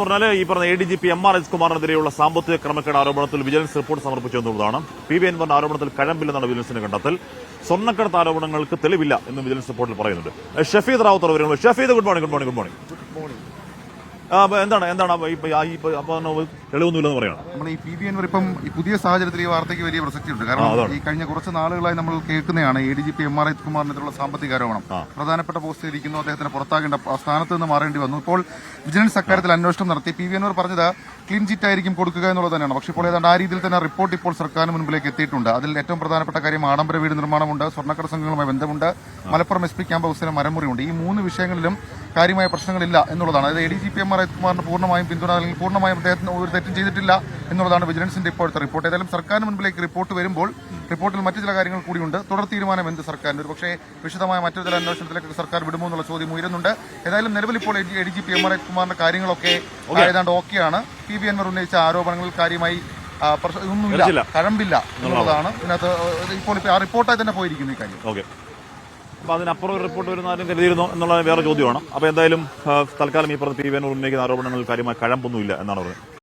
പറഞ്ഞാൽ ഈ പറഞ്ഞ A D G P M R S കുമാറിനെതിരെയുള്ള സാമ്പത്തിക ക്രമക്കേട് ആരോപണത്തിൽ വിജിലൻസ് റിപ്പോർട്ട് സമർപ്പിച്ചു എന്നുള്ളതാണ്. പി വി എൻവറിന്റെ ആരോപണത്തിൽ കഴമ്പില്ലെന്നാണ് വിജിലൻസിന്റെ കണ്ടെത്തൽ. സ്വർണക്കടത്ത് ആരോപണങ്ങൾക്ക് തെളിവില്ല എന്നും വിജിലൻസ് റിപ്പോർട്ടിൽ പറയുന്നുണ്ട്. ഷഫീദ് റാവുത്തർ വരുന്നത് Shafeed good morning good morning good morning എന്താണ് എന്താണ് അപ്പൊ ഇപ്പൊ ആ- ഈ ഇപ്പൊ അപ്പൊ തെളിവൊന്നുമില്ലെന്ന് പറയണം? നമ്മൾ ഈ പി ബി എൻവർ ഇപ്പം ഈ പുതിയ സാഹചര്യത്തിൽ ഈ വാർത്തയ്ക്ക് വലിയ പ്രസക്തിയുണ്ട്. ഉണ്ട് കാരണം ഈ കഴിഞ്ഞ കുറച്ച് നാളുകളായി നമ്മൾ കേൾക്കുന്നതാണ് A D G P M R കുമാറിനെതിരെയുള്ള സാമ്പത്തിക ആരോപണം. പ്രധാനപ്പെട്ട പോസ്റ്റിൽ ഇരിക്കുന്നു അദ്ദേഹത്തിന് പുറത്താകേണ്ട സ്ഥാനത്ത് നിന്ന് മാറേണ്ടി വന്നു. ഇപ്പോൾ വിജിലൻസ് അക്കാര്യത്തിൽ അന്വേഷണം നടത്തി. പി വി എൻവർ പറഞ്ഞത് ക്ലീൻ ചിറ്റ് ആയിരിക്കും കൊടുക്കുക എന്നുള്ളത് തന്നെയാണ്. പക്ഷേ ഇപ്പോൾ ഏതാണ്ട് ആ രീതിയിൽ തന്നെ റിപ്പോർട്ട് ഇപ്പോൾ സർക്കാരിന് മുൻപിലേക്ക് എത്തിയിട്ടുണ്ട്. അതിൽ ഏറ്റവും പ്രധാനപ്പെട്ട കാര്യം ആഡംബര വീട് നിർമ്മാണമുണ്ട് സ്വർണക്കട സംഘങ്ങളുമായി ബന്ധമുണ്ട്. മലപ്പുറം എസ് പി ക്യാമ്പ് ഹൗസിലെ മരമുറിയുണ്ട്. ഈ മൂന്ന് വിഷയങ്ങളിലും കാര്യമായ പ്രശ്നങ്ങളില്ല എന്നുള്ളതാണ്. അതായത് A D G P M R പൂർണമായും പിന്തുണ അല്ലെങ്കിൽ പൂർണമായും അദ്ദേഹത്തിന് ഒരു തെറ്റും ചെയ്തിട്ടില്ല എന്നുള്ളതാണ് വിജിലൻസിന്റെ ഇപ്പോഴത്തെ റിപ്പോർട്ട്. ഏതായാലും സർക്കാരിന് മുൻപിലേക്ക് റിപ്പോർട്ട് വരുമ്പോൾ റിപ്പോർട്ടിൽ മറ്റു ചില കാര്യങ്ങൾ കൂടിയുണ്ട് തുടർ തീരുമാനം എന്ത് സർക്കാരിന്? ഒരു പക്ഷേ വിശദമായ മറ്റൊരു ചില അന്വേഷണത്തിലേക്ക് സർക്കാർ വിടുമോ എന്നുള്ള ചോദ്യം ഉയരുന്നുണ്ട്. ഏതായാലും നിലവിൽ ഇപ്പോൾ A D G P M R കാര്യങ്ങളൊക്കെ ഏതാണ്ട് ഓക്കെയാണ്. പി ബി എൻമാർ ഉന്നയിച്ച ആരോപണങ്ങൾ കാര്യമായി ഒന്നുമില്ല കഴമ്പില്ല എന്നുള്ളതാണ്. ഇതിനകത്ത് ഇപ്പോൾ ആ റിപ്പോർട്ടായി തന്നെ പോയിരിക്കുന്നു ഈ കാര്യം. ഓക്കെ അപ്പൊ അതിനപ്പുറം റിപ്പോർട്ട് വരുന്ന ആരും കരുതിയിരുന്നോ എന്നുള്ള വേറെ ചോദ്യമാണ്. അപ്പോൾ എന്തായാലും തൽക്കാലം ഈ പറഞ്ഞ പി വി എൻ ഉന്നയിക്കുന്ന ആരോപണങ്ങളിൽ കാര്യമായ കഴമ്പൊന്നുമില്ല എന്നാണ് പറയുന്നത്